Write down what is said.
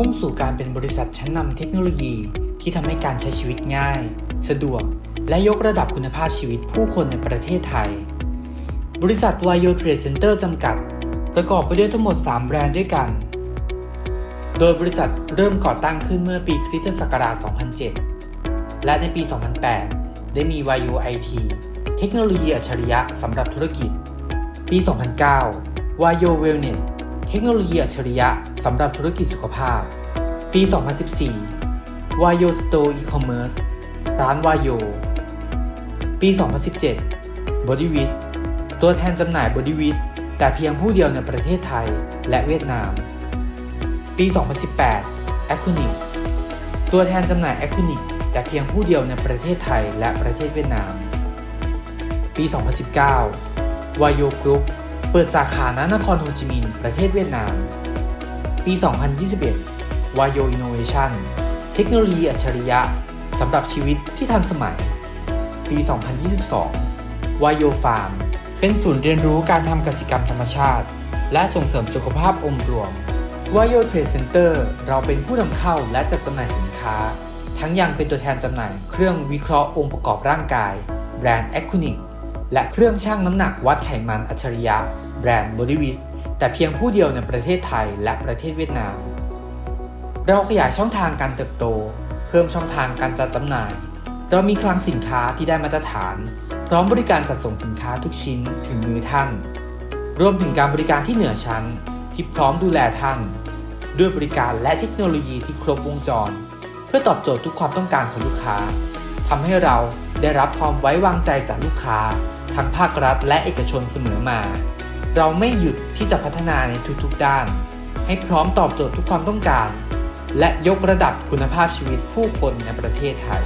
มุ่งสู่การเป็นบริษัทชั้นนำเทคโนโลยีที่ทำให้การใช้ชีวิตง่าย สะดวก และยกระดับคุณภาพชีวิตผู้คนในประเทศไทย บริษัท Wayo Trade Center จำกัด ประกอบไปด้วยทั้งหมด 3 แบรนด์ด้วยกัน โดยบริษัทเริ่มก่อตั้งขึ้นเมื่อปีคริสตศักราช 2007 และในปี 2008 ได้มี Wayo IT เทคโนโลยีอัจฉริยะสำหรับธุรกิจ ปี 2009 Wayo Wellness เทคโนโลยีอัจฉริยะสำหรับธุรกิจสุขภาพ ปี 2014 Wayo Store E-commerce ร้าน Wayo ปี 2017 Bodywiz ตัวแทนจำหน่าย Bodywiz แต่เพียงผู้เดียวในประเทศไทยและเวียดนาม ปี 2018 a c u n i c ตัวแทนจำหน่าย a c u n i c แต่เพียงผู้เดียวในประเทศไทยและประเทศเวียดนาม ปี 2019 Wayo Group เปิดสาขาณนครโฮจิมินห์ประเทศเวียดนาม ปี 2021 Wayo Innovation เทคโนโลยีอัจฉริยะสำหรับชีวิตที่ทันสมัย ปี 2022 Wayo Farm เป็นศูนย์เรียนรู้การทำกสิกรรมธรรมชาติ และส่งเสริมสุขภาพองค์รวม Wayo Trade Center เราเป็นผู้นำเข้าและจัดจำหน่ายสินค้า ทั้งยังเป็นตัวแทนจำหน่ายเครื่องวิเคราะห์องค์ประกอบร่างกาย แบรนด์ a c u n i c และเครื่องชั่งน้ำหนักวัดไขมันอัจฉริยะ แบรนด์ Bodywiz แต่เพียงผู้เดียวในประเทศไทยและประเทศเวียดนาม เราขยายช่องทางการเติบโต เพิ่มช่องทางการจัดจำหน่าย เรามีคลังสินค้าที่ได้มาตรฐาน พร้อมบริการจัดส่งสินค้าทุกชิ้นถึงมือท่าน รวมถึงการบริการที่เหนือชั้น ที่พร้อมดูแลท่าน ด้วยบริการและเทคโนโลยีที่ครบวงจร เพื่อตอบโจทย์ทุกความต้องการของลูกค้าทำให้เรา ได้รับความไว้วางใจจากลูกค้า ทั้งภาครัฐและเอกชนเสมอมา เราไม่หยุดที่จะพัฒนาในทุกๆด้าน ให้พร้อมตอบโจทย์ทุกความต้องการ และยกระดับคุณภาพชีวิตผู้คนในประเทศไทย